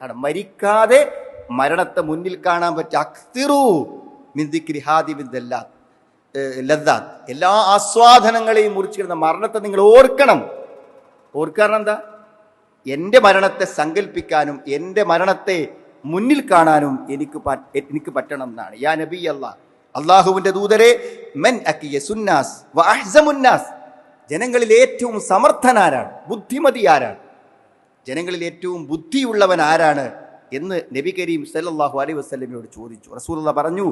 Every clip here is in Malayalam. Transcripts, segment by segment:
ആണ്. മരിക്കാതെ മരണത്തെ മുന്നിൽ കാണാൻ പറ്റിയ അക്തിറു മിന്ദിക്രി ഹാദിബിദ്ദല്ലാ ലദ്ദാത്ത് എല്ലാ ആസ്വാദനങ്ങളെയും മുറിച്ചിരുന്ന മരണത്തെ നിങ്ങൾ ഓർക്കണം. ഓർക്കാരണം എന്താ? എന്റെ മരണത്തെ സങ്കല്പിക്കാനും എന്റെ മരണത്തെ മുന്നിൽ കാണാനും എനിക്ക് എനിക്ക് പറ്റണം എന്നാണ് യാ നബി അല്ലാ അള്ളാഹുവിന്റെ ദൂതരെ മെൻ അക്കിയ സുന്നാസ് ജനങ്ങളിൽ ഏറ്റവും സമർത്ഥനാരാണ് ബുദ്ധിമതി ആരാണ്? ജനങ്ങളിൽ ഏറ്റവും ബുദ്ധിയുള്ളവൻ ആരാണ് എന്ന് നബി കരീം സല്ലാഹു അലൈഹി വസല്ലമയോട് ചോദിച്ചു. റസൂലുള്ള പറഞ്ഞു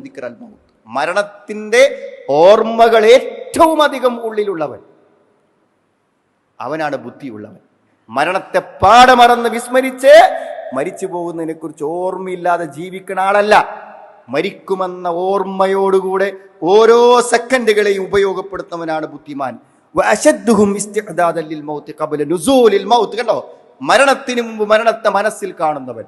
ദിക്റൽ മൗത്ത്. മരണത്തിന്റെ ഓർമ്മകൾ ഏറ്റവും അധികം ഉള്ളിലുള്ളവൻ. അവനാണ് ബുദ്ധിയുള്ളവൻ. മരണത്തെ പാടമറന്ന് വിസ്മരിച്ച് മരിച്ചു പോകുന്നതിനെ കുറിച്ച് ഓർമ്മയില്ലാതെ ജീവിക്കുന്ന ആളല്ല. മരിക്കുമെന്ന ഓർമ്മയോടുകൂടെ ഓരോ സെക്കൻഡുകളെയും ഉപയോഗപ്പെടുത്തുന്നവനാണ് ബുദ്ധിമാൻ. കണ്ടോ? മരണത്തിന് മുമ്പ് മരണത്തെ മനസ്സിൽ കാണുന്നവൻ.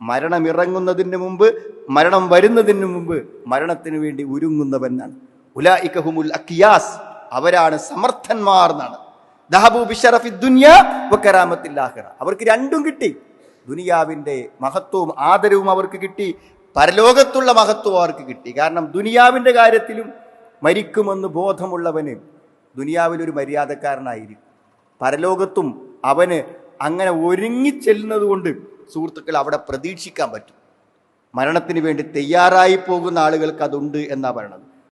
മരണം ഇറങ്ങുന്നതിന് മുമ്പ് മരണം വരുന്നതിന് മുമ്പ് മരണത്തിന് വേണ്ടി ഒരുങ്ങുന്നവനാണ്. ഉലായിക്കഹുമുൽ അക്കിയാസ് അവരാണ് സമർത്ഥന്മാർ എന്നാണ്. അവർക്ക് രണ്ടും കിട്ടി. ദുനിയാവിന്റെ മഹത്വവും ആദരവും അവർക്ക് കിട്ടി. പരലോകത്തുള്ള മഹത്വവും അവർക്ക് കിട്ടി. കാരണം ദുനിയാവിന്റെ കാര്യത്തിലും മരിക്കുമെന്ന് ബോധമുള്ളവന് ദുനിയാവിലൊരു മര്യാദക്കാരനായിരിക്കും. പരലോകത്തും അവന് അങ്ങനെ ഒരുങ്ങിച്ചെല്ലുന്നത് കൊണ്ട് സുഹൃത്തുക്കൾ അവിടെ പ്രതീക്ഷിക്കാൻ പറ്റും. മരണത്തിന് വേണ്ടി തയ്യാറായി പോകുന്ന ആളുകൾക്ക് അതുണ്ട് എന്നാണ് പറയണത്.